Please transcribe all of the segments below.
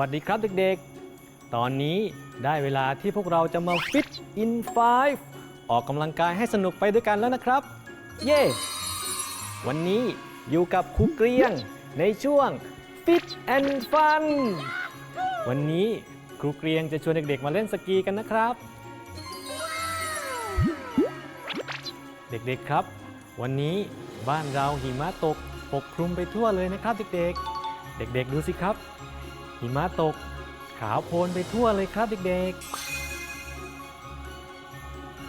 วัสดีครับเด็กๆ ตอนนี้ได้เวลาที่พวกเราจะมาฟิตอินไฟออกกำลังกายให้สนุกไปด้วยกันแล้วนะครับ เย้วันนี้อยู่กับครูเกรียงในช่วง Fit and Fun วันนี้ครูเกรียงจะชวนเด็กๆ มาเล่นสกีกันนะครับ เด็กๆครับ วันนี้บ้านเราหิมะตกปกคลุมไปทั่วเลยนะครับเด็กๆ เด็กๆดูสิครับ หิมะตก ขาวโพลนไปทั่วเลยครับเด็ก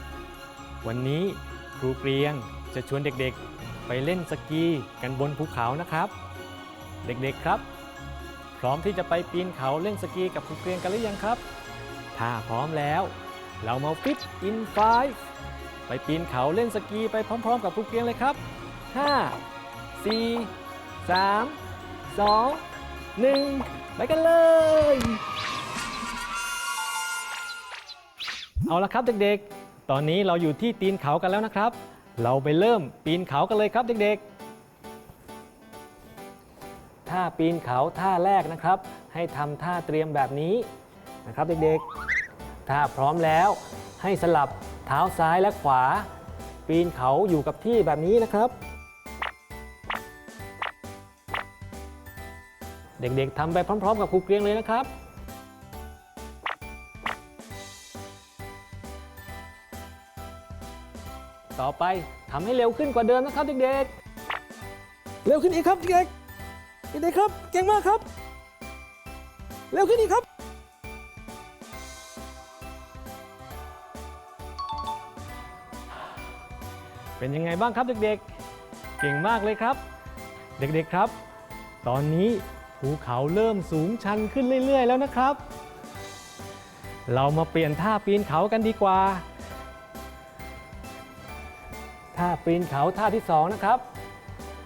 ๆ วันนี้ครูเกรียงจะชวนเด็กๆ ไปเล่นสกีกันบนภูเขานะครับ เด็กๆครับ พร้อมที่จะไปปีนเขาเล่นสกีกับครูเกรียงกันหรือยังครับ ถ้าพร้อมแล้ว เรามาฟิตอินไฟไปปีนเขาเล่นสกีไปพร้อมๆ กับครูเกรียงเลยครับ 5 4 3 2 1 ไปกันเลย เอาละครับเด็กๆ ตอนนี้เราอยู่ที่ตีนเขากันแล้วนะครับ เราไปเริ่มปีนเขากันเลยครับเด็กๆ ท่าปีนเขาท่าแรกนะครับ ให้ทำท่าเตรียมแบบนี้นะครับเด็กๆ ถ้าพร้อมแล้ว ให้สลับเท้าซ้ายและขวา ปีนเขาอยู่กับที่แบบนี้นะครับ เด็กๆทำไปพร้อม ๆ กับครูเกรียงเลยนะครับต่อไปทำให้เร็วขึ้นกว่าเดิมนะครับเด็กๆ เร็วขึ้นอีกครับเด็กๆเด็กๆครับเก่งมากครับ เร็วขึ้นอีกครับ เป็นยังไงบ้างครับเด็กๆ เก่งมากเลยครับ เด็กๆครับ ตอนนี้ ภูเขาเริ่มสูงชันขึ้นเรื่อย ๆ แล้วนะครับ เรามาเปลี่ยนท่าปีนเขากันดีกว่า ท่าปีนเขาท่าที่สองนะครับ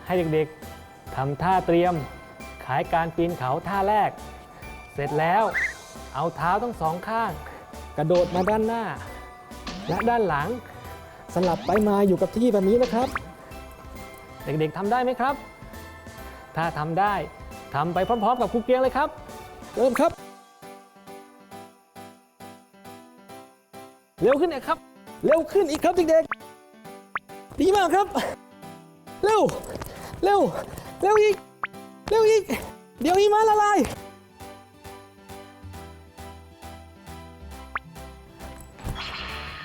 ให้เด็กๆทำท่าเตรียมขายการปีนเขาท่าแรก เสร็จแล้วเอาเท้าทั้งสองข้าง กระโดดมาด้านหน้า และด้านหลัง สลับไปมาอยู่กับที่แบบนี้นะครับ เด็กๆทำได้ไหมครับ ถ้าทำได้ ทำไปพร้อมๆ กับครูเกียงเลยครับ เริ่มครับ เร็วขึ้นอีกครับ เร็วขึ้นอีกครับเด็กๆดีมากครับ เร็ว เร็ว เร็วอีก เร็วอีก เดี๋ยวหิมะละลาย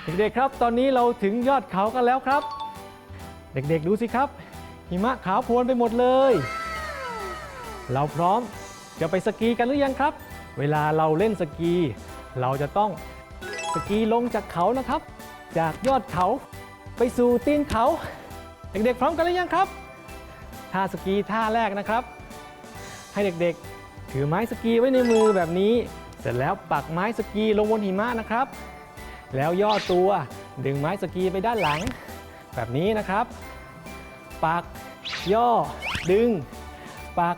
เด็กๆครับ ตอนนี้เราถึงยอดเขากันแล้วครับ เด็กๆดูสิครับ หิมะขาวโพลนไปหมดเลย เราพร้อมจะไปสกีกันหรือยังครับ เวลาเราเล่นสกี เราจะต้องสกีลงจากเขานะครับ จากยอดเขาไปสู่ตีนเขา เด็กๆ พร้อมกันหรือยังครับท่าสกีท่าแรกนะครับ ให้เด็กๆ ถือไม้สกีไว้ในมือแบบนี้ เสร็จแล้วปักไม้สกีลงบนหิมะนะครับ แล้วย่อตัวดึงไม้สกีไปด้านหลัง แบบนี้นะครับ ปักย่อ ดึง ปัก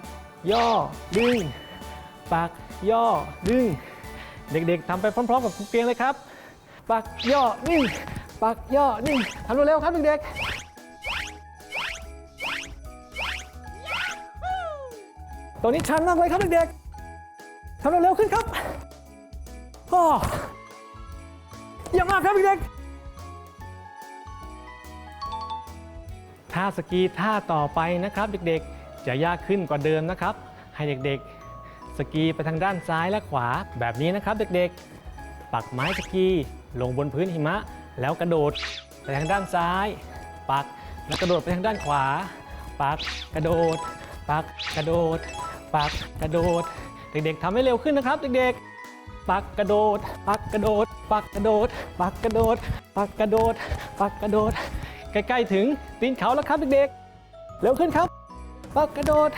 ย่อ ดึง ปัก ย่อ ดึง เด็กๆทำไปพร้อมๆ กับครูเปียงเลยครับ ปัก ย่อ ดึง ปัก ย่อ ดึงทำเร็วๆครับเด็กๆตัวนี้ชันมากเลยครับเด็กๆทำเร็วๆขึ้นครับอ้อเยี่ยมมากครับเด็กๆท่าสกีท่าต่อไปนะครับเด็กๆ จะยากขึ้นกว่าเดิมนะครับ ให้เด็กๆ สกีไปทางด้านซ้ายและขวาแบบนี้นะครับ เด็กๆ ปักไม้สกีลงบนพื้นหิมะ แล้วกระโดดไปทางด้านซ้าย ปักแล้วกระโดดไปทางด้านขวา ปักกระโดด ปักกระโดด ปักกระโดด เด็กๆทำให้เร็วขึ้นนะครับ เด็กๆปักกระโดด ปักกระโดด ปักกระโดด ปักกระโดด ปักกระโดด ปักกระโดด ใกล้ๆถึงตีนเขาแล้วครับเด็กๆ เร็วขึ้นครับ ปักกระโดด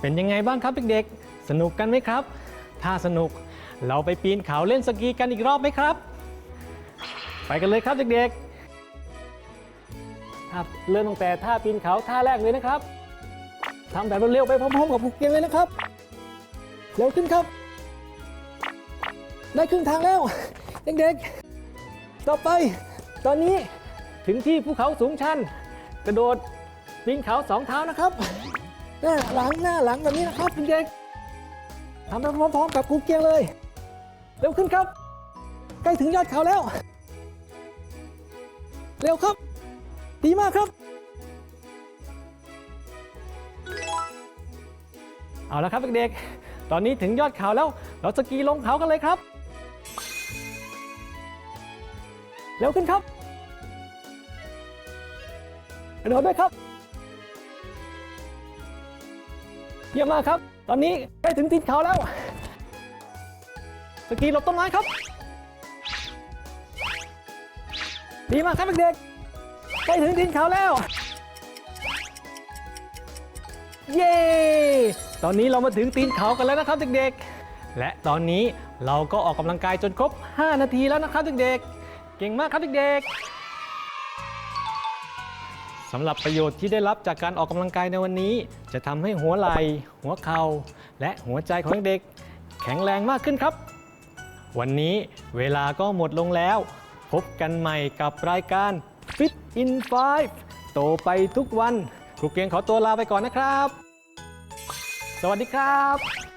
เป็นยังไงบ้างครับเด็กๆ สนุกกันไหมครับ ถ้าสนุกเราไปปีนเขาเล่นสกีกันอีกรอบไหมครับ ไปกันเลยครับเด็กๆครับเริ่มตั้งแต่ท่าปีนเขาท่าแรกเลยนะครับทำแบบเร็วๆไปพร้อมๆกับภูกเก็ตเลยนะครับ เร็วขึ้นครับ ได้ครึ่งทางแล้ว เด็กๆ ต่อไป ตอนนี้ ถึงที่ภูเขาสูงชัน กระโดดปีนเขาสองเท้านะครับ หน้าหลังหน้าหลังแบบนี้นะครับเด็กๆทำไปพร้อมๆกับครูเกียงเลย เร็วขึ้นครับ ใกล้ถึงยอดเขาแล้ว เร็วครับ ดีมากครับ เอาละครับเด็กๆ ตอนนี้ถึงยอดเขาแล้ว เราสกีลงเขากันเลยครับ เร็วขึ้นครับ กระโดดด้วยครับเยี่ยมมากครับ ตอนนี้ใกล้ถึงตีนเขาแล้ว สกีหลบต้นไม้ครับ ดีมากครับเด็กๆใกล้ถึงตีนเขาแล้ว เย้ ตอนนี้เรามาถึงตีนเขากันแล้วนะครับเด็กๆ และตอนนี้เราก็ออกกำลังกายจนครบ 5 นาทีแล้วนะครับเด็กๆ เก่งมากครับเด็กๆ สำหรับประโยชน์ที่ได้รับจากการออกกำลังกายในวันนี้ จะทำให้หัวไหล่ หัวเข่า และหัวใจของเด็ก แข็งแรงมากขึ้นครับ วันนี้เวลาก็หมดลงแล้ว พบกันใหม่กับรายการ Fit in 5 โตไปทุกวัน ครูเกียงขอตัวลาไปก่อนนะครับ สวัสดีครับ